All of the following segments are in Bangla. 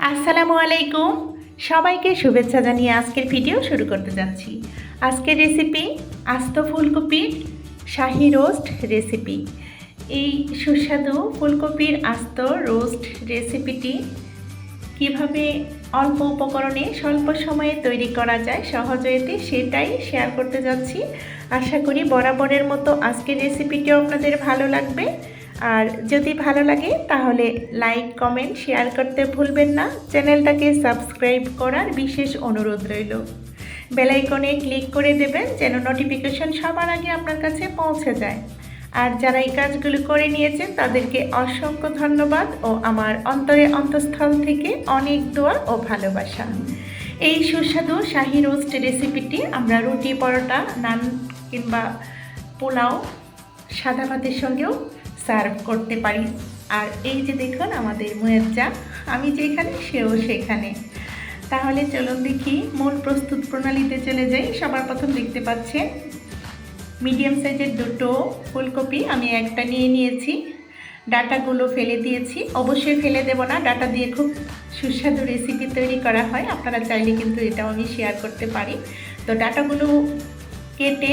আসসালামু আলাইকুম। সবাইকে শুভেচ্ছা জানিয়ে আজকের ভিডিও শুরু করতে যাচ্ছি। আজকের রেসিপি আস্ত ফুলকপির শাহি রোস্ট রেসিপি এই সুস্বাদু ফুলকপির আস্ত রোস্ট রেসিপিটি কীভাবে অল্প উপকরণে স্বল্প সময়ে তৈরি করা যায় সহজেতে সেটাই শেয়ার করতে যাচ্ছি। আশা করি বরাবরের মতো আজকের রেসিপিটিও আপনাদের ভালো লাগবে। আর যদি ভালো লাগে, তাহলে লাইক কমেন্ট শেয়ার করতে ভুলবেন না। চ্যানেলটাকে সাবস্ক্রাইব করার বিশেষ অনুরোধ রইল। বেলাইকনে ক্লিক করে দেবেন, যেন নোটিফিকেশন সবার আগে আপনার কাছে পৌঁছে যায়। আর যারা এই কাজগুলো করে নিয়েছেন, তাদেরকে অসংখ্য ধন্যবাদ ও আমার অন্তরে অন্তঃস্থল থেকে অনেক দোয়া ও ভালোবাসা। এই সুস্বাদু শাহি রোস্ট রেসিপিটি আমরা রুটি পরোটা, নান কিংবা পোলাও, সাদা ভাতের সঙ্গেও সার্ভ করতে পারি। আর এই যে দেখুন আমাদের মুয়েজ্জা, আমি যেখানে সেও সেখানে। তাহলে চলুন দেখি, মূল প্রস্তুত প্রণালীতে চলে যাই। সবার প্রথম দেখতে পাচ্ছেন, মিডিয়াম সাইজের দুটো ফুলকপি আমি একটা নিয়ে নিয়েছি। ডাটাগুলো ফেলে দিয়েছি। অবশ্যই ফেলে দেব না, ডাটা দিয়ে খুব সুস্বাদু রেসিপি তৈরি করা হয়। আপনারা চাইলে কিন্তু এটাও আমি শেয়ার করতে পারি। তো ডাটাগুলো কেটে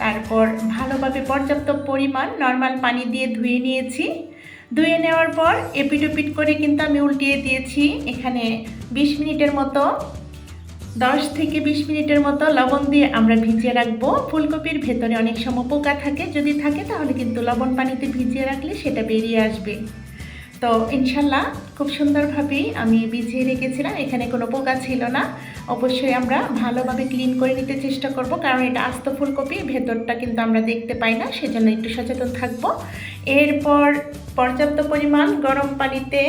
তারপর ভালোভাবে পর্যাপ্ত পরিমাণ নর্মাল পানি দিয়ে ধুয়ে নিয়েছি। ধুয়ে নেওয়ার পর এপিটোপিট করে কিন্তু আমি উল্টিয়ে দিয়েছি। এখানে বিশ মিনিটের মতো, দশ থেকে বিশ মিনিটের মতো লবণ দিয়ে আমরা ভিজিয়ে রাখব। ফুলকপির ভেতরে অনেক সময় পোকা থাকে, যদি থাকে তাহলে কিন্তু লবণ পানিতে ভিজিয়ে রাখলে সেটা বেরিয়ে আসবে। তো ইনশাল্লাহ খুব সুন্দরভাবেই আমি ভিজিয়ে রেখেছিলাম, এখানে কোনো পোকা ছিল না। অবশ্যই আমরা ভালোভাবে ক্লিন করে নিতে চেষ্টা করব, কারণ এটা আস্ত ফুলকপি, ভেতরটা কিন্তু আমরা দেখতে পাই না, সেজন্য একটু সচেতন থাকব। এরপর পর্যাপ্ত পরিমাণ গরম পানিতে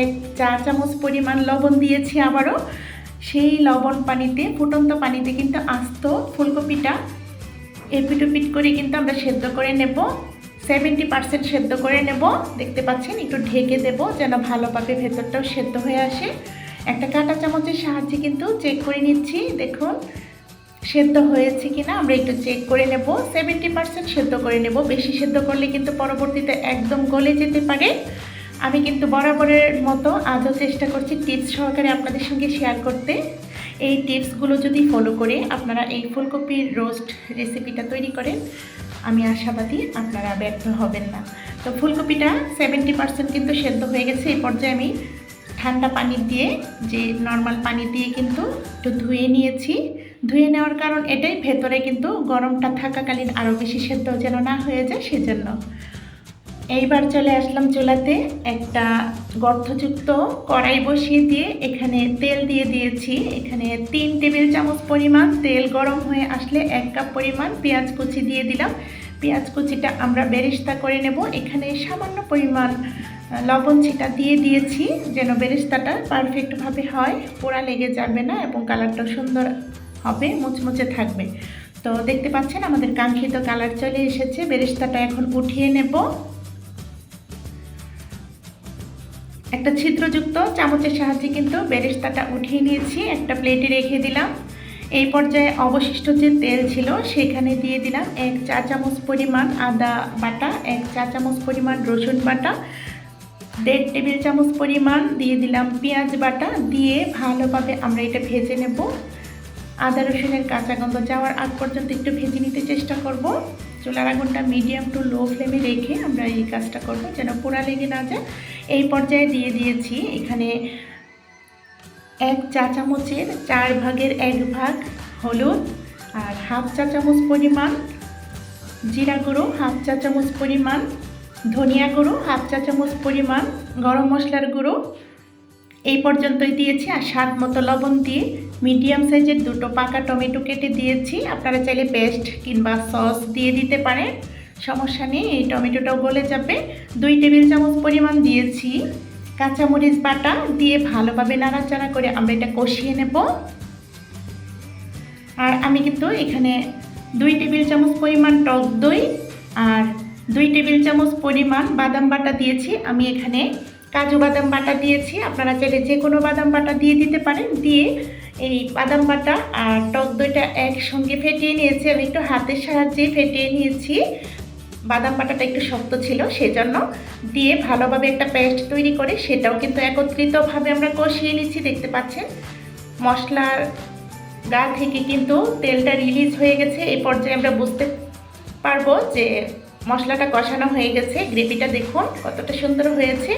এক চা চামচ পরিমাণ লবণ দিয়েছি আবারও। সেই লবণ পানিতে, ফুটন্ত পানিতে কিন্তু আস্ত ফুলকপিটা এপিটোপিট করে কিন্তু আমরা সেদ্ধ করে নেব। সেভেন্টি পার্সেন্ট সেদ্ধ করে নেব। দেখতে পাচ্ছেন, একটু ঢেকে দেব যেন ভালোভাবে ভেতরটাও সেদ্ধ হয়ে আসে। একটা কাঁটা চামচের সাহায্যে কিন্তু চেক করে নিচ্ছি, দেখুন, সেদ্ধ হয়েছে কিনা, আমরা একটু চেক করে নেব। সেভেন্টি পার্সেন্ট সেদ্ধ করে নেব, বেশি সেদ্ধ করলে কিন্তু পরবর্তীতে একদম গলে যেতে পারে। আমি কিন্তু বরাবরের মতো আজও চেষ্টা করছি টিপস সহকারে আপনাদের সঙ্গে শেয়ার করতে। এই টিপসগুলো যদি ফলো করে আপনারা এই ফুলকপির রোস্ট রেসিপিটা তৈরি করেন, আমি আশাবাদী আপনারা ব্যর্থ হবেন না। তো ফুলকপিটা সেভেন্টি পার্সেন্ট কিন্তু সেদ্ধ হয়ে গেছে, এই পর্যায়ে আমি ঠান্ডা পানি দিয়ে, যে নর্মাল পানি দিয়ে কিন্তু একটু ধুয়ে নিয়েছি। ধুয়ে নেওয়ার কারণ এটাই, ভেতরে কিন্তু গরমটা থাকাকালীন আরও বেশি সেদ্ধ যেন না হয়ে যায় সেজন্য। এইবার চলে আসলাম চুলাতে একটা গর্থযুক্ত কড়াই বসিয়ে দিয়ে এখানে তেল দিয়ে দিয়েছি। এখানে তিন টেবিল চামচ পরিমাণ তেল গরম হয়ে আসলে এক কাপ পরিমাণ পেঁয়াজ কুচি দিয়ে দিলাম। পেঁয়াজ কুচিটা আমরা বেরিস্তা করে নেব। এখানে সামান্য পরিমাণ লবণ ছিটা দিয়ে দিয়েছি, যেন বেরেস্তাটা পারফেক্টভাবে হয়। পোড়া লেগে যাবে না এবং কালারটা সুন্দর হবে, মুচমুচে থাকবে। তো দেখতে পাচ্ছেন আমাদের কাঙ্ক্ষিত কালার চলে এসেছে, বেরেস্তাটা এখন উঠিয়ে নেব। একটা ছিদ্রযুক্ত চামচের সাহায্যে কিন্তু বেরেস্তাটা উঠিয়ে নিয়েছি, একটা প্লেটে রেখে দিলাম। এই পর্যায়ে অবশিষ্ট যে তেল ছিল, সেখানে দিয়ে দিলাম এক চা চামচ পরিমাণ আদা বাটা, এক চা চামচ পরিমাণ রসুন বাটা দেড় টেবিল চামচ পরিমাণ দিয়ে দিলাম পেঁয়াজ বাটা, দিয়ে ভালোভাবে আমরা এটা ভেজে নেব। আদা রসুনের কাঁচা গন্ধ যাওয়ার আগ পর্যন্ত একটু ভেজে নিতে চেষ্টা করব। চুলার আগুনটা মিডিয়াম টু লো ফ্লেমে রেখে আমরা এই কাজটা করব, যেন পোড়া লেগে না যায়। এই পর্যায়ে দিয়ে দিয়েছি এখানে এক চা চামচের চার ভাগের এক ভাগ হলুদ আর হাফ চা চামচ পরিমাণ জিরা গুঁড়ো, হাফ চা চামচ পরিমাণ ধনিয়া গুঁড়ো, হাফ চা চামচ পরিমাণ গরম মশলার গুঁড়ো। এই পর্যন্তই দিয়েছি আর স্বাদ মতো লবণ দিয়ে মিডিয়াম সাইজের দুটো পাকা টমেটো কেটে দিয়েছি। আপনারা চাইলে পেস্ট কিংবা সস দিয়ে দিতে পারেন। সমস্যা নেই, এই টমেটোটাও গলে যাবে। দুই টেবিল চামচ পরিমাণ দিয়েছি কাঁচামরিচ বাটা দিয়ে ভালোভাবে নাড়াচাড়া করে আমরা এটা কষিয়ে নেব। আর আমি কিন্তু এখানে দুই টেবিল চামচ পরিমাণ টক দই আর দুই টেবিল চামচ পরিমাণ বাদাম বাটা দিয়েছি। আমি এখানে কাজু বাদাম বাটা দিয়েছি। আপনারা চাইলে যে কোনো বাদাম বাটা দিয়ে দিতে পারেন। দিয়ে এই বাদাম বাটা আর টক দইটা একসঙ্গে ফেটিয়ে নিয়েছি। আমি একটু হাতের সাহায্যে ফেটিয়ে নিয়েছি। বাদাম বাটাটা একটু শক্ত ছিল সেজন্য। দিয়ে ভালোভাবে একটা পেস্ট তৈরি করে সেটাও কিন্তু একত্রিতভাবে আমরা কষিয়ে নিচ্ছি। দেখতে পাচ্ছেন? মশলার গা থেকে কিন্তু তেলটা রিলিজ হয়ে গেছে। এই পর্যায়ে আমরা বুঝতে পারব যে মশলাটা কষানো হয়ে গেছে। গ্রেভিটা দেখুন কতটা সুন্দর হয়েছে।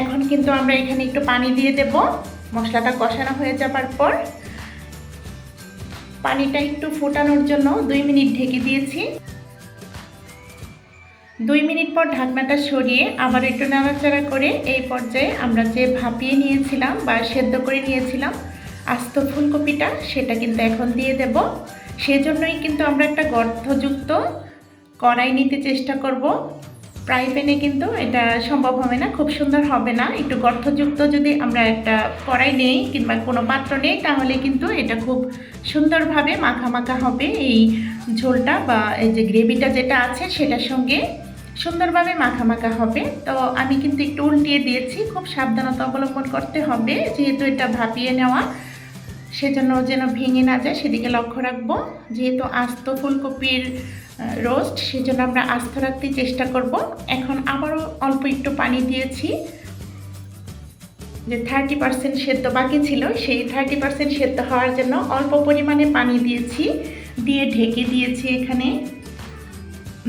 এখন কিন্তু আমরা এখানে একটু পানি দিয়ে দেব। মশলাটা কষানো হয়ে যাবার পর পানিটা একটু ফোটানোর জন্য দুই মিনিট ঢেকে দিয়েছি। দুই মিনিট পর ঢাকনাটা সরিয়ে আবার একটু নাড়াচাড়া করে এই পর্যায়ে আমরা যে ভাপিয়ে নিয়েছিলাম বা সেদ্ধ করে নিয়েছিলাম আস্ত ফুলকপিটা, সেটা কিন্তু এখন দিয়ে দেব। সেজন্যই কিন্তু আমরা একটা গর্তযুক্ত কড়াই নিতে চেষ্টা করব। ফ্রাই প্যানে কিন্তু এটা সম্ভব হবে না, খুব সুন্দর হবে না। একটু গর্তযুক্ত যদি আমরা একটা কড়াই নেই কিংবা কোনো পাত্র নেই, তাহলে কিন্তু এটা খুব সুন্দরভাবে মাখা মাখা হবে এই ঝোলটা বা এই যে গ্রেভিটা যেটা আছে সেটার সঙ্গে সুন্দরভাবে মাখা মাখা হবে। তো আমি কিন্তু একটু উল্টিয়ে দিয়েছি, খুব সাবধানতা অবলম্বন করতে হবে। যেহেতু এটা ভাপিয়ে নেওয়া, সেজন্য যেন ভেঙে না যায়, সেদিকে লক্ষ্য রাখব। যেহেতু আস্ত ফুলকপির রোস্ট, সেজন্য আমরা আস্ত রাখতে চেষ্টা করব। এখন আবারও অল্প একটু পানি দিয়েছি। যে থার্টি পার্সেন্ট সেদ্ধ বাকি ছিল, সেই থার্টি পার্সেন্ট সেদ্ধ হওয়ার জন্য অল্প পরিমাণে পানি দিয়েছি। দিয়ে ঢেকে দিয়েছি এখানে।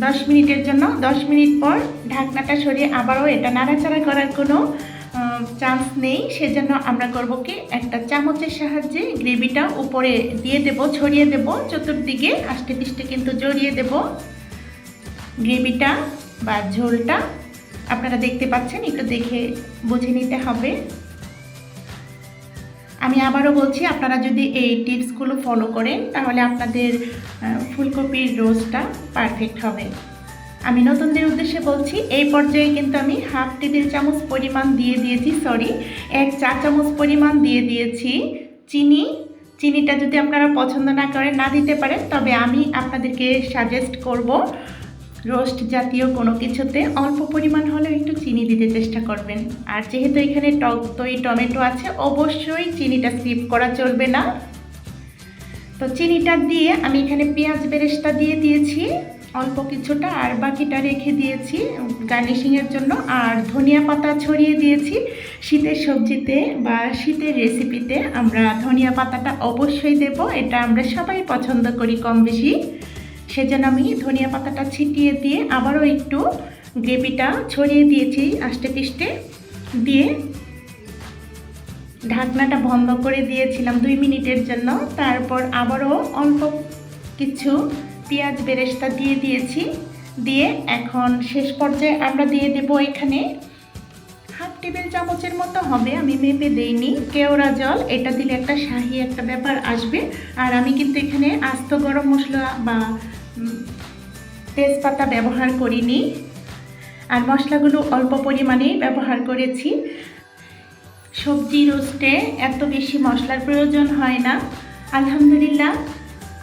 দশ মিনিটের জন্য, দশ মিনিট পর ঢাকনাটা সরিয়ে আবারও এটা নাড়াচাড়া করার কোনো চান্স নেই, সেজন্য আমরা করব কি, একটা চামচের সাহায্যে গ্রেভিটা উপরে দিয়ে দেব, ছড়িয়ে দেব, চতুর্দিকে আষ্টে পিষ্টে কিন্তু জড়িয়ে দেব গ্রেভিটা বা ঝোলটা। আপনারা দেখতে পাচ্ছেন, একটু দেখে বুঝে নিতে হবে। আমি আবারও বলছি, আপনারা যদি এই টিপসগুলো ফলো করেন, তাহলে আপনাদের ফুলকপির রোজটা পারফেক্ট হবে। আমি নতুনদের উদ্দেশ্যে বলছি, এই পর্যায়ে কিন্তু আমি হাফ টেবিল চামচ পরিমাণ দিয়ে দিয়েছি সরি এক চা চামচ পরিমাণ দিয়ে দিয়েছি চিনি। চিনিটা যদি আপনারা পছন্দ না করেন, না দিতে পারেন, তবে আমি আপনাদেরকে সাজেস্ট করব রোস্ট জাতীয় কোনো কিছুতে অল্প পরিমাণ হলেও একটু চিনি দিতে চেষ্টা করবেন। আর যেহেতু এখানে টক দই, টমেটো আছে, অবশ্যই চিনিটা স্কিপ করা চলবে না। তো চিনিটা দিয়ে আমি এখানে পেঁয়াজ বেরেস্তা দিয়ে দিয়েছি। অল্প কিছুটা আর বাকিটা রেখে দিয়েছি গার্নিশিংয়ের জন্য। আর ধনিয়া পাতা ছড়িয়ে দিয়েছি। শীতের সবজিতে বা শীতের রেসিপিতে আমরা ধনিয়া পাতাটা অবশ্যই দেব। এটা আমরা সবাই পছন্দ করি কম বেশি সেজন্য আমি ধনিয়া পাতাটা ছিটিয়ে দিয়ে আবারও একটু গ্রেভিটা ছড়িয়ে দিয়েছি আষ্টে পিষ্টে দিয়ে ঢাকনাটা বন্ধ করে দিয়েছিলাম দুই মিনিটের জন্য। তারপর আবারও অল্প কিছু পেঁয়াজ বেরেস্তা দিয়ে দিয়েছি। দিয়ে এখন শেষ পর্যায়ে আমরা দিয়ে দেব এখানে হাফ টেবিল চামচের মতো হবে, আমি মেপে দেইনি। কেওড়া জল, এটা দিলে একটা শাহি একটা ব্যাপার আসবে। আর আমি কিন্তু এখানে আস্ত গরম মশলা বা তেজপাতা ব্যবহার করিনি। আর মশলাগুলো অল্প পরিমাণেই ব্যবহার করেছি। সবজি রোস্টে এত বেশি মশলার প্রয়োজন হয় না। আলহামদুলিল্লাহ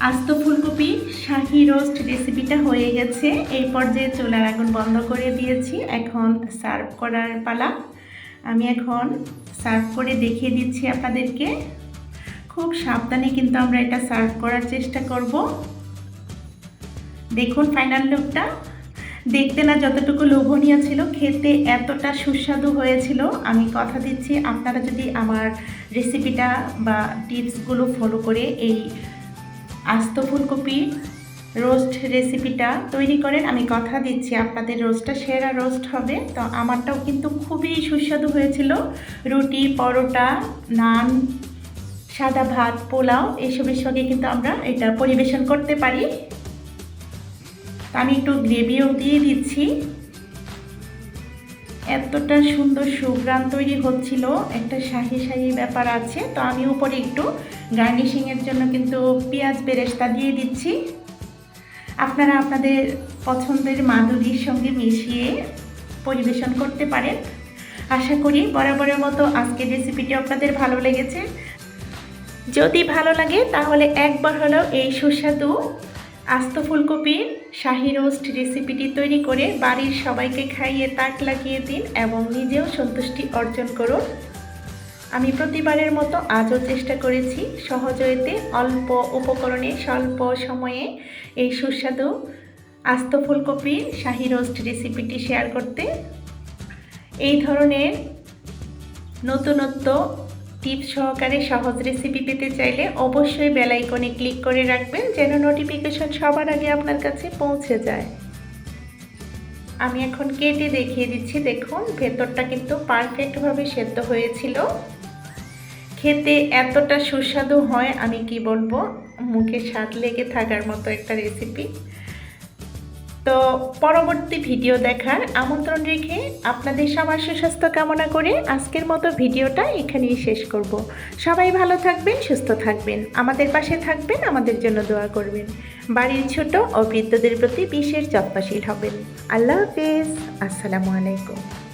আস্ত ফুলকপি, শাহি রোস্ট রেসিপিটা হয়ে গেছে। এই পর্যায়ে চুলার আগুন বন্ধ করে দিয়েছি। এখন সার্ভ করার পালা। আমি এখন সার্ভ করে দেখিয়ে দিচ্ছি আপনাদেরকে। খুব সাবধানে কিন্তু আমরা এটা সার্ভ করার চেষ্টা করব। দেখুন ফাইনাল লুকটা দেখতে না যতটুকু লোভনীয় ছিল, খেতে এতটা সুস্বাদু হয়েছিল। আমি কথা দিচ্ছি, আপনারা যদি আমার রেসিপিটা বা টিপসগুলো ফলো করে এই আস্ত ফুলকপি রোস্ট রেসিপিটা তৈরি করেন। আমি কথা দিচ্ছি, আপনাদের রোস্টটা, সেরা রোস্ট হবে। তো আমারটাও কিন্তু খুবই সুস্বাদু হয়েছিল। রুটি, পরোটা, নান, সাদা ভাত, পোলাও, এসবের সঙ্গে কিন্তু আমরা এটা পরিবেশন করতে পারি। আমি একটু গ্রেভিও দিয়ে দিচ্ছি। এতটা সুন্দর সুগ্রাম তৈরি হচ্ছিল। একটা শাহি শাহি ব্যাপার আছে। তো আমি উপরে একটু গার্নিশিংয়ের জন্য কিন্তু পেঁয়াজ বেরেস্তা দিয়ে দিচ্ছি। আপনারা আপনাদের পছন্দের মাধুরীর সঙ্গে মিশিয়ে পরিবেশন করতে পারেন। আশা করি বরাবরের মতো আজকের রেসিপিটি আপনাদের ভালো লেগেছে। যদি ভালো লাগে তাহলে একবার হলেও এই সুস্বাদু আস্ত ফুলকপির শাহি রোস্ট রেসিপিটি তৈরি করে বাড়ির সবাইকে খাইয়ে তাক লাগিয়ে দিন এবং নিজেও সন্তুষ্টি অর্জন করুন। আমি প্রতিবারের মতো আজও চেষ্টা করেছি সহজতে অল্প উপকরণে স্বল্প সময়ে এই সুস্বাদু আস্ত ফুলকপির শাহি রোস্ট রেসিপিটি শেয়ার করতে। এই ধরনের নতুনত্ব টিপস সহকারে সহজ রেসিপি পেতে চাইলে অবশ্যই বেল আইকনে ক্লিক করে রাখবেন যেন নোটিফিকেশন সবার আগে আপনার কাছে পৌঁছে যায়। আমি এখন কেটে দেখিয়ে দিচ্ছি, দেখুন, ভেতরটা কিন্তু পারফেক্টভাবে সেদ্ধ হয়েছিল। খেতে এতটা সুস্বাদু হয়, আমি কি বলব? মুখে স্বাদ লেগে থাকার মতো একটা রেসিপি তো পরবর্তী ভিডিও দেখার আমন্ত্রণ রেখে আপনাদের সবার সুস্বাস্থ্য কামনা করে আজকের মতো ভিডিওটা এখানেই শেষ করব। সবাই ভালো থাকবেন, সুস্থ থাকবেন। আমাদের পাশে থাকবেন, আমাদের জন্য দোয়া করবেন। বাড়ির ছোট ও বৃদ্ধদের প্রতি বিশেষ যত্নশীল হবেন। আল্লাহ হাফেজ। আসসালামু আলাইকুম।